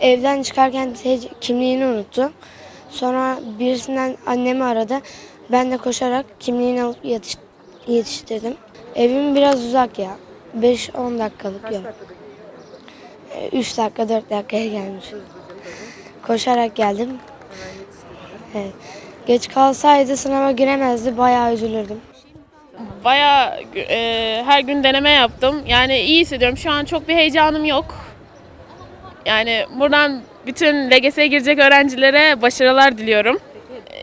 Evden çıkarken teyze kimliğini unuttu. Sonra birisinden annemi aradı. Ben de koşarak kimliğini alıp yetiş- yetiştirdim. Evim biraz uzak ya. 5-10 dakikalık yol. 3 dakika 4 dakikaya gelmişim. Koşarak geldim. Evet. Geç kalsaydı sınava giremezdi. Bayağı üzülürdüm. Bayağı e, her gün deneme yaptım. Yani iyi hissediyorum. Şu an çok bir heyecanım yok. Yani buradan bütün LGS'ye girecek öğrencilere başarılar diliyorum.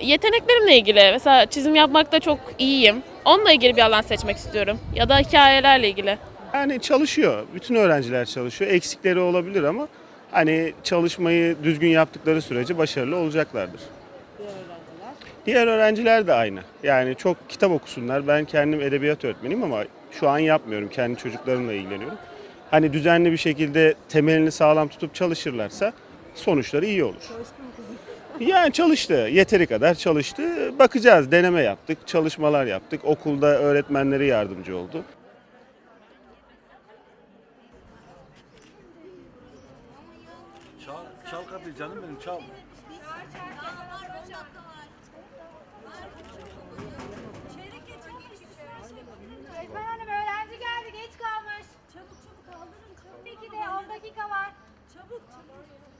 Yeteneklerimle ilgili mesela çizim yapmakta çok iyiyim. Onunla ilgili bir alan seçmek istiyorum. Ya da hikayelerle ilgili. Yani çalışıyor. Bütün öğrenciler çalışıyor. Eksikleri olabilir ama hani çalışmayı düzgün yaptıkları sürece başarılı olacaklardır. Diğer öğrenciler de aynı. Yani çok kitap okusunlar. Ben kendim edebiyat öğretmeniyim ama şu an yapmıyorum. Kendi çocuklarımla ilgileniyorum. Hani düzenli bir şekilde temelini sağlam tutup çalışırlarsa sonuçları iyi olur. Yani çalıştı. Yeteri kadar çalıştı. Bakacağız. Deneme yaptık. Çalışmalar yaptık. Okulda öğretmenleri yardımcı oldu. Çal, çal kapıyı canım benim çal. Öğretmen hanım öğrenci geldi geç kalmış. Çabuk çabuk kaldırın çabuk. Peki de 10 dakika var. Çabuk çabuk.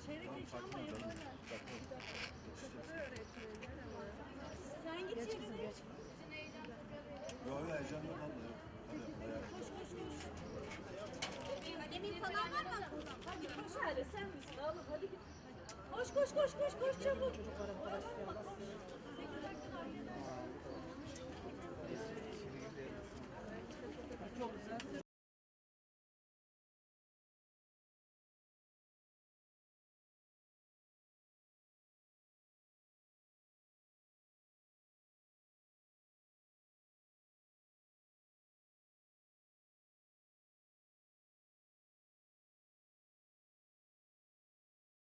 Çeyrek geç ama yaparlar. Sen git geç. Yok yok heyecan yok abla yok. Annemin falan var mı? Hadi koş hadi sen misin oğlum hadi git. Koş koş koş koş koş çabuk. Sekiz